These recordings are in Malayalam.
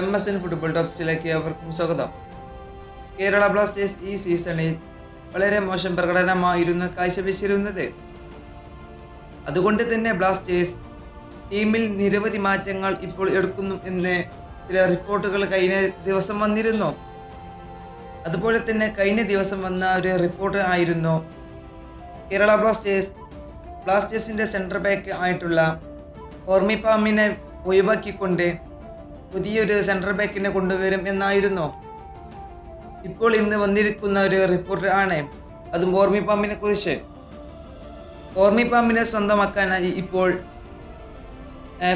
എം എസ് എൻ ഫുട്ബോൾ ടോക്സിലേക്ക് അവർക്കും സ്വാഗതം. കേരള ബ്ലാസ്റ്റേഴ്സ് ഈ സീസണിൽ വളരെ മോശം പ്രകടനമായിരുന്നു കാഴ്ചവെച്ചിരുന്നത്. അതുകൊണ്ട് തന്നെ ബ്ലാസ്റ്റേഴ്സ് ടീമിൽ നിരവധി മാറ്റങ്ങൾ ഇപ്പോൾ എടുക്കുന്നു എന്ന് ചില റിപ്പോർട്ടുകൾ കഴിഞ്ഞ ദിവസം വന്നിരുന്നു. അതുപോലെ തന്നെ കഴിഞ്ഞ ദിവസം വന്ന ഒരു റിപ്പോർട്ട് ആയിരുന്നു കേരള ബ്ലാസ്റ്റേഴ്സ് ബ്ലാസ്റ്റേഴ്സിന്റെ സെൻട്രൽ ബാക്ക് ആയിട്ടുള്ള ഓർമിപ്പാമിനെ ഒഴിവാക്കിക്കൊണ്ട് പുതിയൊരു സെൻട്രൽ ബാക്കിനെ കൊണ്ടുവരും എന്നായിരുന്നു? ഇപ്പോൾ ഇന്ന് വന്നിരിക്കുന്ന ഒരു റിപ്പോർട്ട് ആണ്. അതും ഓർമിപ്പാമ്പിനെ കുറിച്ച്. ഓർമിപ്പാമ്പിനെ സ്വന്തമാക്കാനായി ഇപ്പോൾ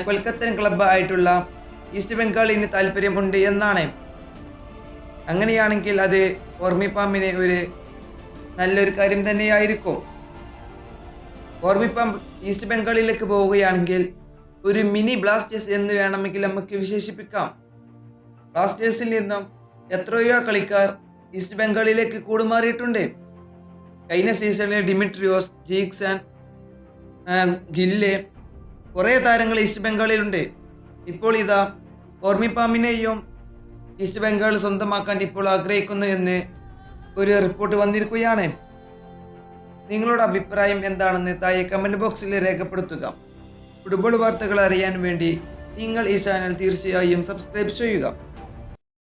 കൊൽക്കത്തൻ ക്ലബ്ബ് ആയിട്ടുള്ള ഈസ്റ്റ് ബംഗാളിന് താല്പര്യമുണ്ട് എന്നാണ്. അങ്ങനെയാണെങ്കിൽ അത് ഓർമിപ്പാമ്പിന് ഒരു നല്ലൊരു കാര്യം തന്നെയായിരിക്കും. ഓർമ്മിപ്പാമ്പ് ഈസ്റ്റ് ബംഗാളിലേക്ക് പോവുകയാണെങ്കിൽ ഒരു മിനി ബ്ലാസ്റ്റേഴ്സ് എന്ന് വേണമെങ്കിൽ നമുക്ക് വിശേഷിപ്പിക്കാം. ബ്ലാസ്റ്റേഴ്സിൽ നിന്നും എത്രയോ കളിക്കാർ ഈസ്റ്റ് ബംഗാളിലേക്ക് കൂടുമാറിയിട്ടുണ്ട്. കഴിഞ്ഞ സീസണിൽ ഡിമിട്രിയോസ് ജീക്സൺ ഗില്ലെ കുറേ താരങ്ങൾ ഈസ്റ്റ് ബംഗാളിലുണ്ട്. ഇപ്പോൾ ഇതാ ഓർമ്മിപ്പാമിനെയും ഈസ്റ്റ് ബംഗാൾ സ്വന്തമാക്കാൻ ഇപ്പോൾ ആഗ്രഹിക്കുന്നു എന്ന് ഒരു റിപ്പോർട്ട് വന്നിരിക്കുകയാണ്. നിങ്ങളുടെ അഭിപ്രായം എന്താണെന്ന് താഴെ കമന്റ് ബോക്സിൽ രേഖപ്പെടുത്തുക. ഫുട്ബോൾ വാർത്തകൾ അറിയാൻ വേണ്ടി നിങ്ങൾ ഈ ചാനൽ തീർച്ചയായും സബ്സ്ക്രൈബ് ചെയ്യുക.